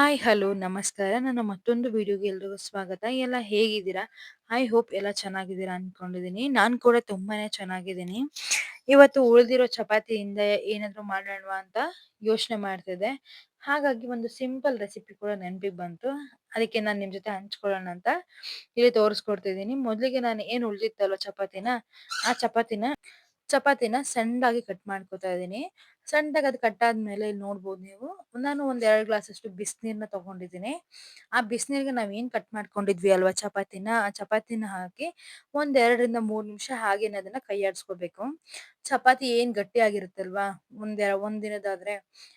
Hi, hello, ನಮಸ್ಕಾರ. ನನ್ನ ಮತ್ತೊಂದು ವಿಡಿಯೋಗೆ ಎಲ್ರಿಗೂ ಸ್ವಾಗತ. ಎಲ್ಲ ಹೇಗಿದ್ದೀರಾ? ಐ ಹೋಪ್ ಎಲ್ಲ ಚೆನ್ನಾಗಿದ್ದೀರಾ ಅನ್ಕೊಂಡಿದ್ದೀನಿ. ನಾನು ಕೂಡ ತುಂಬಾನೇ ಚೆನ್ನಾಗಿದ್ದೀನಿ. ಇವತ್ತು ಉಳಿದಿರೋ ಚಪಾತಿಯಿಂದ ಏನಾದರೂ ಮಾಡೋಣವಾ ಅಂತ ಯೋಚನೆ ಮಾಡ್ತಿದ್ದೆ. ಹಾಗಾಗಿ ಒಂದು ಸಿಂಪಲ್ ರೆಸಿಪಿ ಕೂಡ ನೆನಪಿಗೆ ಬಂತು. ಅದಕ್ಕೆ ನಾನು ನಿಮ್ಮ ಜೊತೆ ಹಂಚ್ಕೊಳ್ಳೋಣ ಅಂತ ಇಲ್ಲಿ ತೋರಿಸ್ಕೊಡ್ತಿದ್ದೀನಿ. ಮೊದಲಿಗೆ ನಾನು ಏನು ಉಳಿದಿತ್ತಲ್ವ ಚಪಾತಿನ, ಆ ಚಪಾತಿನ ಚಪಾತಿನ ಸಣ್ಣದಾಗಿ ಕಟ್ ಮಾಡ್ಕೊತಾ ಇದ್ದೀನಿ. ಸಣ್ಣದಾಗಿ ಅದು ಕಟ್ ಆದ್ಮೇಲೆ ಇಲ್ಲಿ ನೋಡ್ಬೋದು ನೀವು ನಾನು ಒಂದ್ ಎರಡು ಗ್ಲಾಸ್ ಅಷ್ಟು ಬಿಸಿನೀರ್ನ ತಗೊಂಡಿದ್ದೀನಿ. ಆ ಬಿಸಿನೀರಿಗೆ ನಾವ್ ಏನ್ ಕಟ್ ಮಾಡ್ಕೊಂಡಿದ್ವಿ ಅಲ್ವಾ ಚಪಾತಿನ, ಆ ಚಪಾತಿನ ಹಾಕಿ ಒಂದ್ ಎರಡರಿಂದ ಮೂರ್ ನಿಮಿಷ ಹಾಗೇನೆ ಅದನ್ನ ಕೈ ಆಡಿಸ್ಕೋಬೇಕು. ಚಪಾತಿ ಏನ್ ಗಟ್ಟಿಯಾಗಿರುತ್ತಲ್ವಾ ಒಂದ್ ಒಂದ್ ದಿನದಾದ್ರೆ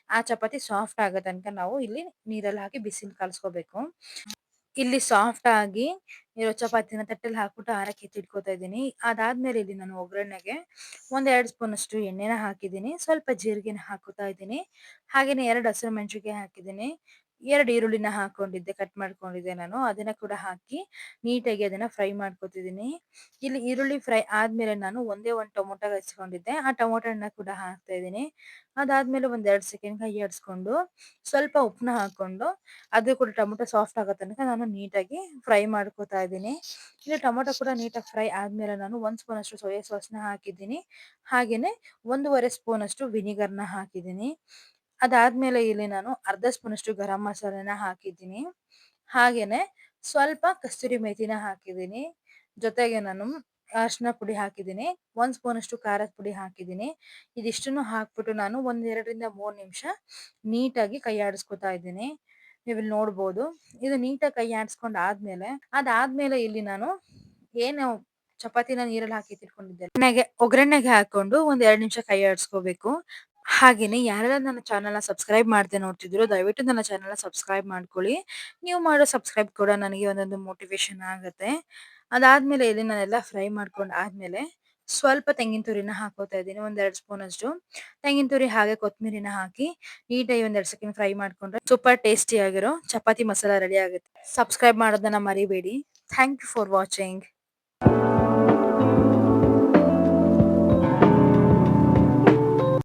ಆ ಚಪಾತಿ ಸಾಫ್ಟ್ ಆಗೋ ತನಕ ನಾವು ಇಲ್ಲಿ ನೀರಲ್ಲಿ ಹಾಕಿ ಬಿಸಿಲ್ ಕಲ್ಸ್ಕೋಬೇಕು. ಇಲ್ಲಿ ಸಾಫ್ಟ್ ಆಗಿ ಇರೋ ಚಪಾತಿನ ತಟ್ಟೆಲಿ ಹಾಕ್ಬಿಟ್ಟು ಆರಕ್ಕೆ ಎತ್ತಿಟ್ಕೋತಾ ಇದ್ದೀನಿ. ಅದಾದ್ಮೇಲೆ ಇಲ್ಲಿ ನಾನು ಒಗ್ಗರಣೆಗೆ ಒಂದ್ ಎರಡು ಸ್ಪೂನ್ ಅಷ್ಟು ಎಣ್ಣೆನ ಹಾಕಿದ್ದೀನಿ. ಸ್ವಲ್ಪ ಜೀರಿಗೆನ ಹಾಕೋತಾ ಇದ್ದೀನಿ. ಹಾಗೇನೆ ಎರಡು ಹಸಿಮೆಣಸಿನಕಾಯಿ ಹಾಕಿದ್ದೀನಿ. ಎರಡು ಈರುಳ್ಳಿನ ಹಾಕೊಂಡಿದ್ದೆ ಕಟ್ ಮಾಡ್ಕೊಂಡಿದ್ದೆ ನಾನು. ಅದನ್ನ ಕೂಡ ಹಾಕಿ ನೀಟಾಗಿ ಅದನ್ನ ಫ್ರೈ ಮಾಡ್ಕೊತಿದ್ದೀನಿ. ಇಲ್ಲಿ ಈರುಳ್ಳಿ ಫ್ರೈ ಆದ್ಮೇಲೆ ನಾನು ಒಂದೇ ಒಂದು ಟೊಮೊಟೊ ಹಚ್ಕೊಂಡಿದ್ದೆ. ಆ ಟೊಮೊಟೊ ಹಣ್ಣ ಕೂಡ ಹಾಕ್ತಾ ಇದ್ದೀನಿ. ಅದಾದ್ಮೇಲೆ ಒಂದ್ ಎರಡ್ ಸೆಕೆಂಡ್ ಕೈ ಆಡಿಸ್ಕೊಂಡು ಸ್ವಲ್ಪ ಉಪ್ಪನ್ನ ಹಾಕೊಂಡು ಅದು ಕೂಡ ಟೊಮೊಟೊ ಸಾಫ್ಟ್ ಆಗೋ ತನಕ ನಾನು ನೀಟಾಗಿ ಫ್ರೈ ಮಾಡ್ಕೊತಾ ಇದ್ದೀನಿ. ಇಲ್ಲಿ ಟೊಮೊಟೊ ಕೂಡ ನೀಟಾಗಿ ಫ್ರೈ ಆದ್ಮೇಲೆ ನಾನು ಒಂದ್ ಸ್ಪೂನ್ ಅಷ್ಟು ಸೋಯಾ ಸಾಸ್ನ ಹಾಕಿದ್ದೀನಿ. ಹಾಗೇನೆ ಒಂದೂವರೆ ಸ್ಪೂನ್ ಅಷ್ಟು ವಿನಿಗರ್‌ನ ಹಾಕಿದ್ದೀನಿ. ಅದಾದ್ಮೇಲೆ ಇಲ್ಲಿ ನಾನು ಅರ್ಧ ಸ್ಪೂನಷ್ಟು ಗರಂ ಮಸಾಲೆನ ಹಾಕಿದ್ದೀನಿ. ಹಾಗೇನೆ ಸ್ವಲ್ಪ ಕಸ್ತೂರಿ ಮೇಥಿನ ಹಾಕಿದ್ದೀನಿ. ಜೊತೆಗೆ ನಾನು ಅರಿಶಿನ ಪುಡಿ ಹಾಕಿದ್ದೀನಿ. ಒಂದ್ ಸ್ಪೂನಷ್ಟು ಖಾರದ ಪುಡಿ ಹಾಕಿದ್ದೀನಿ. ಇದಿಷ್ಟನ್ನು ಹಾಕ್ಬಿಟ್ಟು ನಾನು ಒಂದೆರಡರಿಂದ ಮೂರು ನಿಮಿಷ ನೀಟಾಗಿ ಕೈ ಆಡಿಸ್ಕೊತಾ ಇದ್ದೀನಿ. ನೀವಿಲ್ಲಿ ನೋಡ್ಬೋದು. ಇದು ನೀಟಾಗಿ ಕೈ ಆಡಿಸ್ಕೊಂಡು ಆದ್ಮೇಲೆ ಅದಾದ್ಮೇಲೆ ಇಲ್ಲಿ ನಾನು ಏನು ಚಪಾತಿನ ನೀರಲ್ಲಿ ಹಾಕಿ ತಿಳ್ಕೊಂಡಿದ್ದೆ ಒಗ್ಗರಣೆಗೆ ಹಾಕೊಂಡು ಒಂದ್ ಎರಡ್ ನಿಮಿಷ ಕೈ ಆಡಿಸ್ಕೋಬೇಕು. ಹಾಗೇನೆ ಯಾರೆಲ್ಲ ನನ್ನ ಚಾನಲ್‌ನ ಸಬ್ಸ್ಕ್ರೈಬ್ ಮಾಡ್ತೇನೆ ನೋಡ್ತಿದ್ರು ದಯವಿಟ್ಟು ನನ್ನ ಚಾನಲ್‌ನ ಸಬ್ಸ್ಕ್ರೈಬ್ ಮಾಡ್ಕೊಳ್ಳಿ. ನೀವು ಮಾಡೋ ಸಬ್ಸ್ಕ್ರೈಬ್ ಕೂಡ ನನಗೆ ಒಂದೊಂದು ಮೋಟಿವೇಶನ್ ಆಗುತ್ತೆ. ಅದಾದಮೇಲೆ ಇಲ್ಲಿ ನಾನೆಲ್ಲ ಫ್ರೈ ಮಾಡ್ಕೊಂಡ್ ಆದ್ಮೇಲೆ ಸ್ವಲ್ಪ ತೆಂಗಿನ ತುರಿನ ಹಾಕೋತಾ ಇದ್ದೀನಿ. ಒಂದೆರಡು ಸ್ಪೂನ್ ಅಷ್ಟು ತೆಂಗಿನ ತುರಿ ಹಾಗೆ ಕೊತ್ತಂಬರಿನ ಹಾಕಿ ನೀಟಾಗಿ ಒಂದೆರಡು ಸೆಕೆಂಡ್ ಫ್ರೈ ಮಾಡ್ಕೊಂಡ್ರೆ ಸೂಪರ್ ಟೇಸ್ಟಿ ಆಗಿರೋ ಚಪಾತಿ ಮಸಾಲ ರೆಡಿ ಆಗುತ್ತೆ. ಸಬ್ಸ್ಕ್ರೈಬ್ ಮಾಡೋದನ್ನ ಮರಿಬೇಡಿ. Thank you for watching.